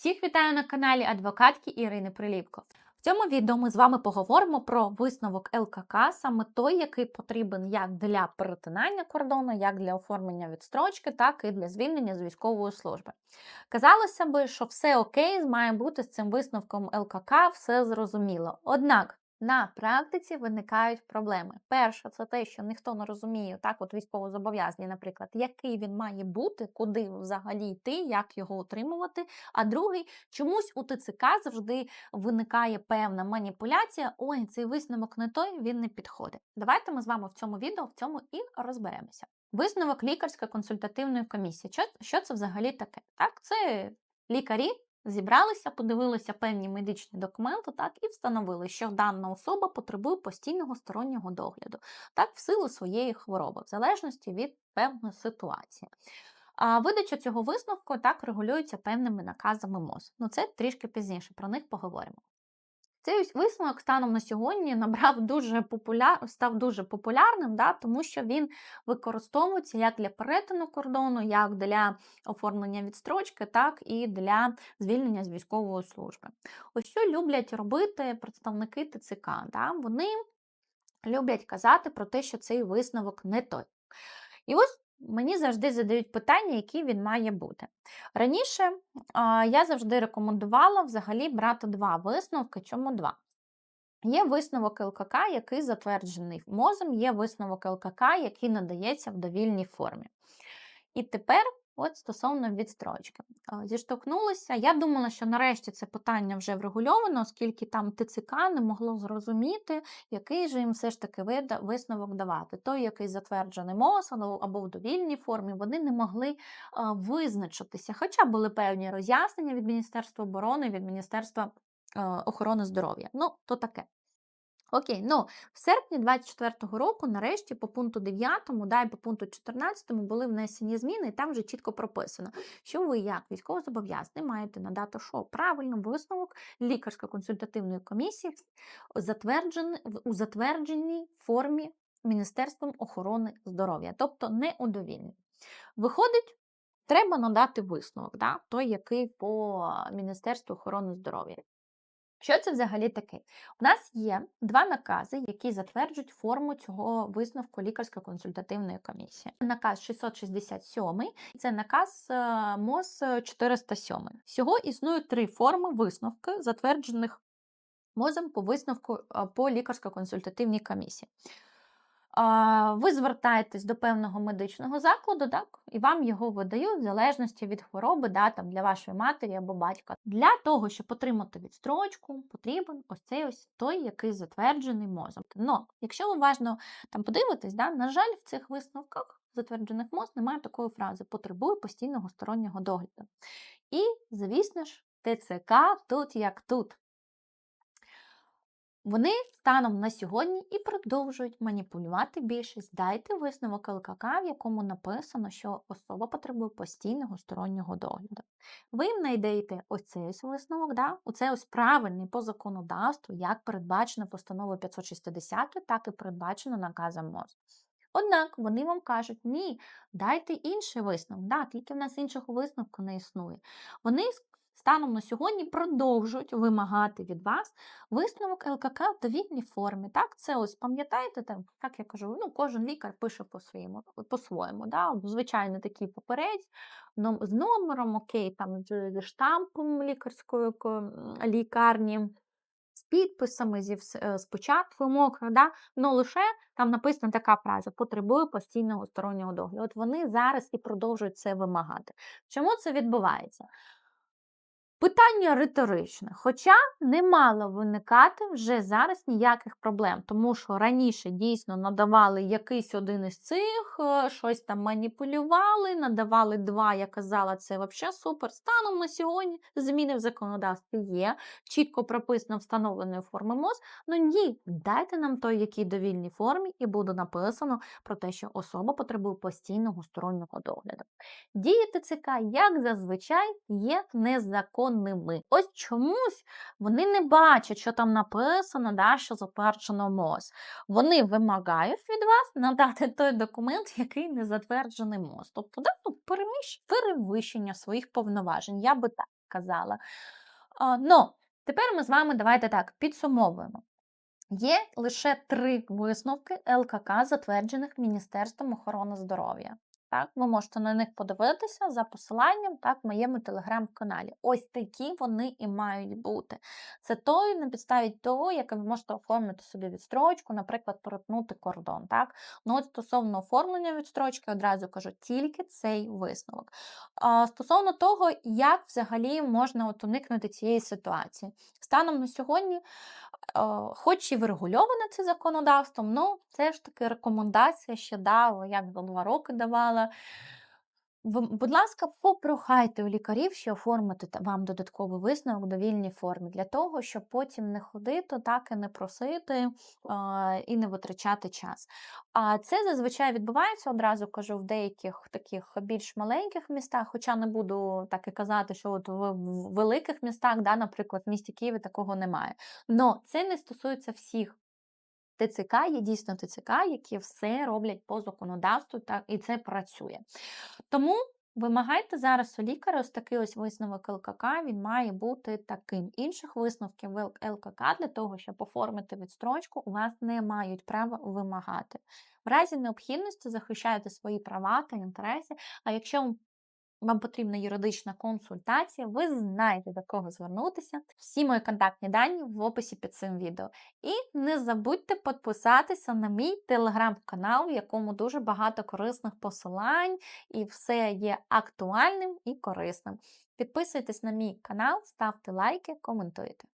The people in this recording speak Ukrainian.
Всіх вітаю на каналі адвокатки Ірини Приліпко. В цьому відео ми з вами поговоримо про висновок ЛКК, саме той, який потрібен як для перетинання кордону, як для оформлення відстрочки, так і для звільнення з військової служби. Казалося би, що все окей, має бути з цим висновком ЛКК, все зрозуміло. Однак на практиці виникають проблеми. Перше, це те, що ніхто не розуміє, так, от військовозобов'язаний, наприклад, який він має бути, куди взагалі йти, як його отримувати. А другий, чомусь у ТЦК завжди виникає певна маніпуляція. Ой, цей висновок не той, він не підходить. Давайте ми з вами в цьому відео в цьому і розберемося. Висновок лікарської консультативної комісії. Що, що це взагалі таке? Так, це лікарі. Зібралися, подивилися певні медичні документи, так і встановили, що дана особа потребує постійного стороннього догляду, так, в силу своєї хвороби, в залежності від певної ситуації. А видача цього висновку так регулюється певними наказами МОЗ. Ну це трішки пізніше, про них поговоримо. Цей висновок станом на сьогодні набрав дуже популяр... став дуже популярним, да, тому що він використовується як для перетину кордону, як для оформлення відстрочки, так і для звільнення з військової служби. Ось що люблять робити представники ТЦК. Да? Вони люблять казати про те, що цей висновок не той. І ось Мені завжди задають питання, який він має бути. Раніше я завжди рекомендувала взагалі брати два висновки. Чому два? Є висновок ЛКК, який затверджений мозом, є висновок ЛКК, який надається в довільній формі. І тепер От стосовно відстрочки. Зіштовхнулися. Я думала, що нарешті це питання вже врегульовано, оскільки там ТЦК не могло зрозуміти, який же їм все ж таки висновок давати. Той, який затверджений МОЗ або в довільній формі, вони не могли визначитися. Хоча були певні роз'яснення від Міністерства оборони, від Міністерства охорони здоров'я. Ну, то таке. Окей, ну в серпні 24-го року, нарешті, по пункту 9, да, і по пункту 14 були внесені зміни, і там вже чітко прописано, що ви, як військовозобов'язаний, маєте надати що правильно висновок лікарсько-консультативної комісії у затвердженій формі Міністерством охорони здоров'я, тобто не у довільній. Виходить, треба надати висновок, да, той, який по Міністерству охорони здоров'я. Що це взагалі таке? У нас є два накази, які затверджують форму цього висновку лікарсько-консультативної комісії. Наказ 667 це наказ е, МОЗ 407. Всього існують три форми висновки, затверджених МОЗом по висновку е, по лікарсько-консультативній комісії ви звертаєтесь до певного медичного закладу, так, і вам його видають в залежності від хвороби, да, там, для вашої матері або батька. Для того, щоб отримати відстрочку, потрібен ось цей ось той, який затверджений мозом. Но, якщо ви уважно там подивитесь, да, на жаль, в цих висновках затверджених МОЗ немає такої фрази потребує постійного стороннього догляду. І, звісно ж, ТЦК тут як тут. Вони станом на сьогодні і продовжують маніпулювати більшість. Дайте висновок ЛКК, в якому написано, що особа потребує постійного стороннього догляду. Ви їм знайдете оцей ось висновок, да? оце ось правильний по законодавству, як передбачено постановою 560, так і передбачено наказом МОЗ. Однак вони вам кажуть, ні, дайте інший висновок. Да, Тільки в нас іншого висновку не існує. Вони станом на сьогодні продовжують вимагати від вас висновок ЛКК в довільній формі. Так, це ось пам'ятаєте, там, як я кажу, ну, кожен лікар пише по-своєму, по-своєму. Да? Звичайно, такий паперець з номером, окей, там з штампом лікарської лікарні. З підписами, зі е, з мокро, да? ну лише там написана така фраза потребує постійного стороннього догляду. От вони зараз і продовжують це вимагати. Чому це відбувається? Питання риторичне, хоча не мало виникати вже зараз ніяких проблем, тому що раніше дійсно надавали якийсь один із цих, е, щось там маніпулювали, надавали два, я казала, це взагалі супер. Станом на сьогодні зміни в законодавстві є, чітко прописано встановленої форми МОЗ. Ну ні, дайте нам той, який довільній формі, і буде написано про те, що особа потребує постійного стороннього догляду. Дії ТЦК, як зазвичай, є незаконними незаконними. Ось чомусь вони не бачать, що там написано, да, що затверджено МОЗ. Вони вимагають від вас надати той документ, який не затверджений МОЗ. Тобто, да, ну, перевищення своїх повноважень. Я би так. казала. А, но тепер ми з вами давайте так підсумовуємо. Є лише три висновки ЛКК, затверджених Міністерством охорони здоров'я. Так, ви можете на них подивитися за посиланням так, в моєму телеграм-каналі. Ось такі вони і мають бути. Це той на підставі того, як ви можете оформити собі відстрочку, наприклад, перетнути кордон. Так? Ну, от стосовно оформлення відстрочки, одразу кажу, тільки цей висновок. А, стосовно того, як взагалі можна от уникнути цієї ситуації. Станом на сьогодні, хоч і врегульоване це законодавством, ну це ж таки рекомендація ще дала, як до два роки давала. Ви, будь ласка, попрохайте у лікарів, що оформити вам додатковий висновок в довільній формі, для того, щоб потім не ходити, так і не просити і не витрачати час. А це зазвичай відбувається, одразу кажу, в деяких таких більш маленьких містах, хоча не буду так і казати, що от в великих містах, да, наприклад, в місті Києві такого немає. Но це не стосується всіх. ТЦК є дійсно ТЦК, які все роблять по законодавству, так, і це працює. Тому вимагайте зараз у лікаря ось такий ось висновок ЛКК, він має бути таким. Інших висновків ЛКК для того, щоб оформити відстрочку, у вас не мають права вимагати. В разі необхідності захищайте свої права та інтереси, а якщо вам потрібна юридична консультація, ви знаєте, до кого звернутися. Всі мої контактні дані в описі під цим відео. І не забудьте підписатися на мій телеграм-канал, в якому дуже багато корисних посилань, і все є актуальним і корисним. Підписуйтесь на мій канал, ставте лайки, коментуйте.